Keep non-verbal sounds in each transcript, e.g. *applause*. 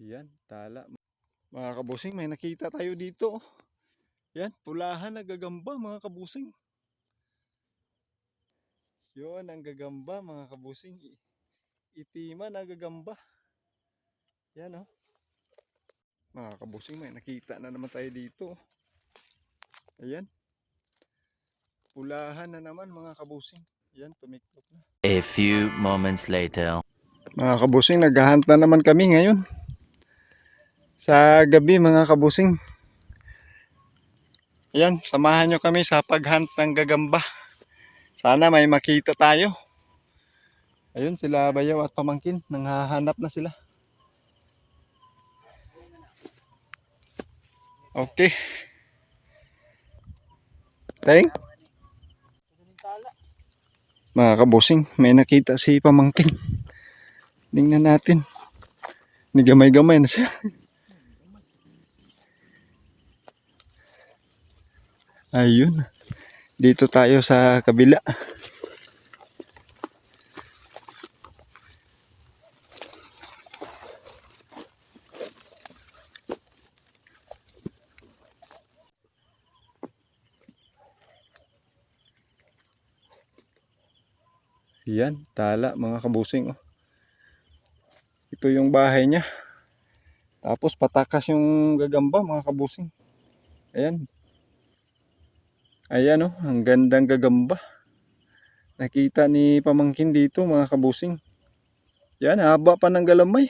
Yan, tala. Mga kabusing, may nakita tayo dito. Yan, pulahan na gagamba mga kabusing. Yun, ang gagamba mga kabusing. Itima na gagamba. Yan oh. Mga kabusing, may nakita na naman tayo dito. Ayan. Pulahan na naman mga kabusing. Yan, tumiklop na. A few moments later. Mga kabusing, naghahunt na naman kami ngayon. Sa gabi mga kabusing. Yan, samahan nyo kami sa paghunt ng gagamba. Sana may makita tayo. Ayun, sila bayaw at pamangkin. Nanghahanap na sila. Okay. Teng? Mga kabusing, may nakita si pamangkin. Tingnan natin. Nigamay-gamay na siya. *laughs* Ayun. Dito tayo sa kabila. Yan, tala mga kabusing. Oh. Ito yung bahay niya. Tapos patakas yung gagamba mga kabusing. Ayan. Ayan oh, ang gandang gagamba. Nakita ni pamangkin dito mga kabusing. Yan, haba pa ng galamay.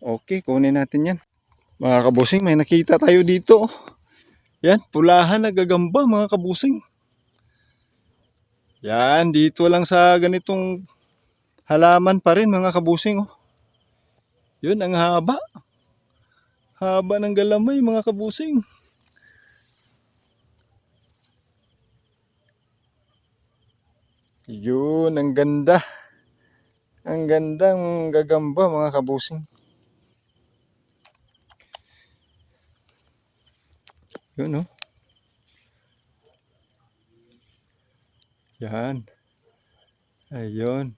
Okay, kunin natin yan. Mga kabusing, may nakita tayo dito. oh. Yan, pulahan na gagamba mga kabusing. Yan, dito lang sa ganitong halaman pa rin mga kabusing. Oh. Yun, ang haba. Haba ng galamay mga kabusing. Yun, ang ganda. Ang gandang gagamba mga kabusing. Yun oh. Yan. Ayun.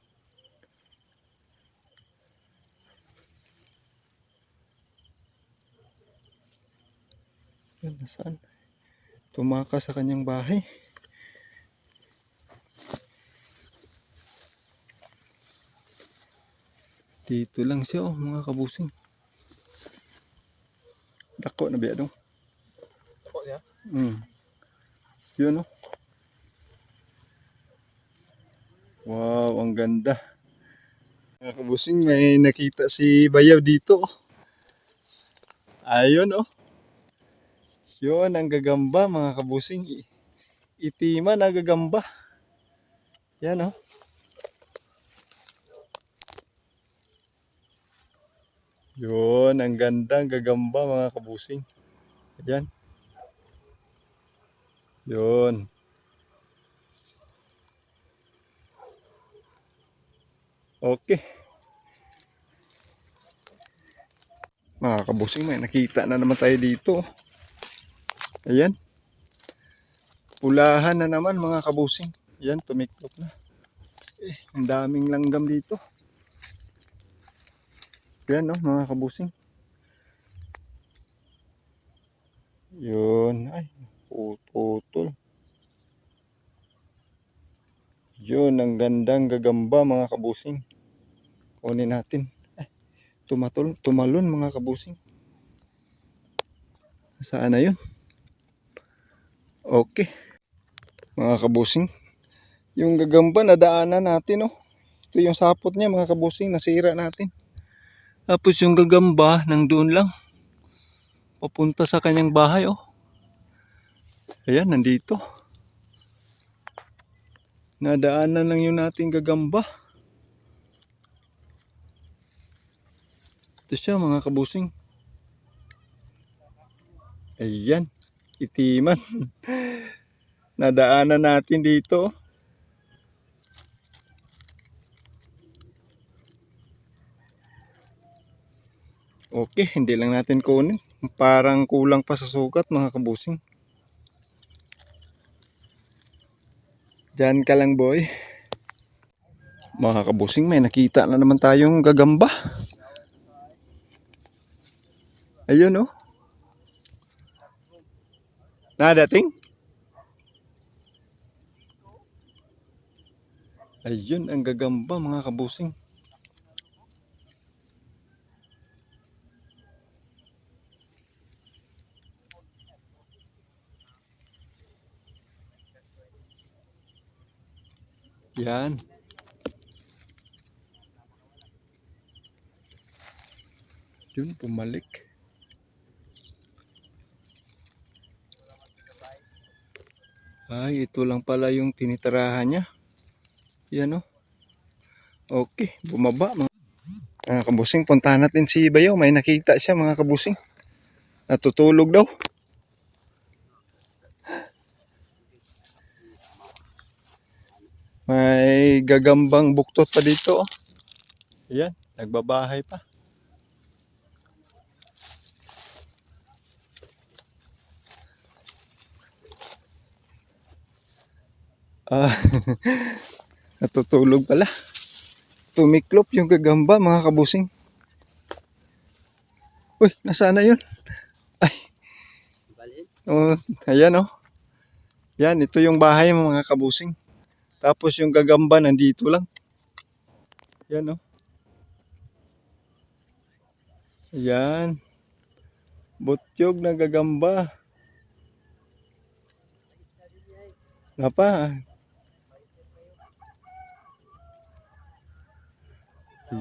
Yan, nasaan? Tumakas sa kanyang bahay. Dito lang siya oh, mga kabusing. Dako na biya dong. Ako niya? Mm. Yun oh. Wow, ang ganda. Mga kabusing, may nakita si Bayaw dito. oh. Ayun oh. Yun ang gagamba mga kabusing. Itima na gagamba. Yan oh. Yun, ang gandang gagamba mga kabusing. Ayan. Yun. Okay. Mga kabusing, may nakita na naman tayo dito. Ayan. Pulahan na naman mga kabusing. Ayan, tumiklop na. Eh, ang daming langgam dito. Yan no, mga kabusing. Yun. Ay, putol. Yun, ang gandang gagamba mga kabusing. Kunin natin. Ay, tumatol, tumalon mga kabusing. Saan na yun? Okay. Mga kabusing. Yung gagamba nadaanan natin oh. Ito yung sapot niya mga kabusing. Nasira natin. Tapos yung gagamba nang doon lang. Papunta sa kanyang bahay oh. Ayan, nandito. Nadaanan lang yung nating gagamba. Ito siya mga kabusing. Ayan, itiman. *laughs* Nadaanan natin dito. oh. Okay, hindi lang natin kunin. Parang kulang pa sa sukat mga kabusing. Diyan ka lang boy. Mga kabusing, may nakita na naman tayong gagamba. Ayun oh. Nadating? Ayun ang gagamba mga kabusing. Yan. Yun, pumalik. Ay, ito lang pala yung tinitirahan niya. Yan o. Okay, bumaba. Mga, mga kabusing, puntahan natin si Bayo. May nakita siya mga kabusing. Natutulog daw. May gagambang buktot pa dito. Oh. Yan, nagbabahay pa. Ah, *laughs* natutulog pala. Tumiklop yung gagamba mga kabusing. Uy, nasaan na yun? *laughs* Ay. Oh, ayan oh. Yan, ito yung bahay mga kabusing. Tapos yung gagamba nandito lang. Yan oh. Ayan. Butyog na gagamba. Napa.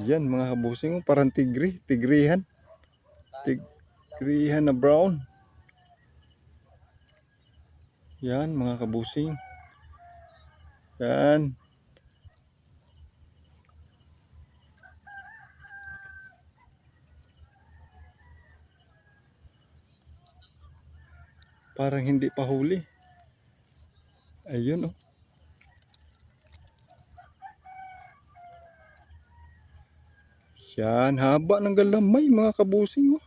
Yan mga kabusing, oh, parang tigri, tigrihan. Tigrihan na brown. Yan mga kabusing. Yan. Parang hindi pa huli. Ayun oh. Yan, haba ng galamay mga kabusing oh.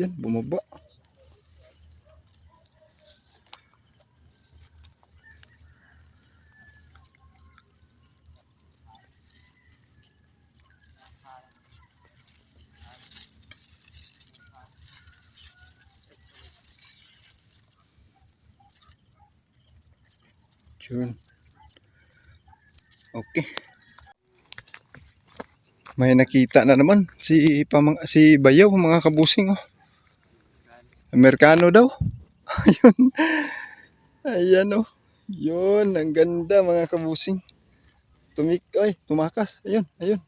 Yan, bumaba. Yun. Okay. May nakita na naman si pamang si Bayaw mga kabusing oh. Amerikano daw. *laughs* Ayun. Ayan oh. Yun, ang ganda mga kabusing. Tumik ay, tumakas. Ayun, ayun.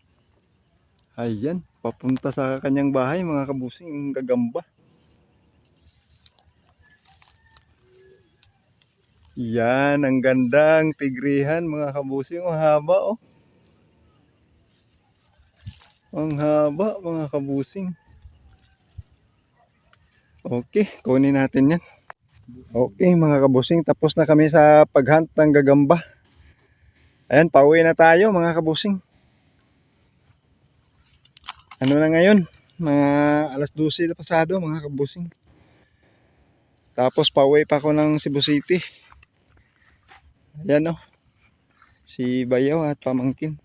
Ayan, papunta sa kanyang bahay mga kabusing, ang gagamba. Yan, ang gandang tigrihan mga kabusing. Ang haba oh. Ang haba mga kabusing. Okay, kunin natin yan. Okay mga kabusing, tapos na kami sa paghunt ng gagamba. Ayan, pauwi na tayo mga kabusing. Ano na ngayon? Mga alas 12 na pasado mga kabusing. Tapos pauwi pa ako ng Cebu City. Ayan o. Si Bayaw at pamangkin.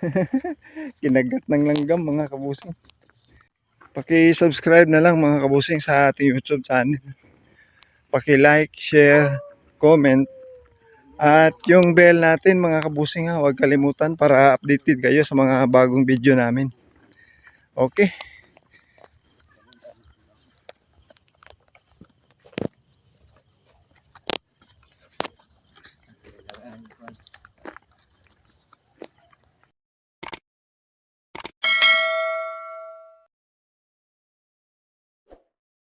*laughs* Kinagat ng langgam mga kabusing. Paki-subscribe na lang mga kabusing sa ating YouTube channel. Paki-like, share, comment. At yung bell natin mga kabusing ha, huwag kalimutan para updated kayo sa mga bagong video namin. Okay.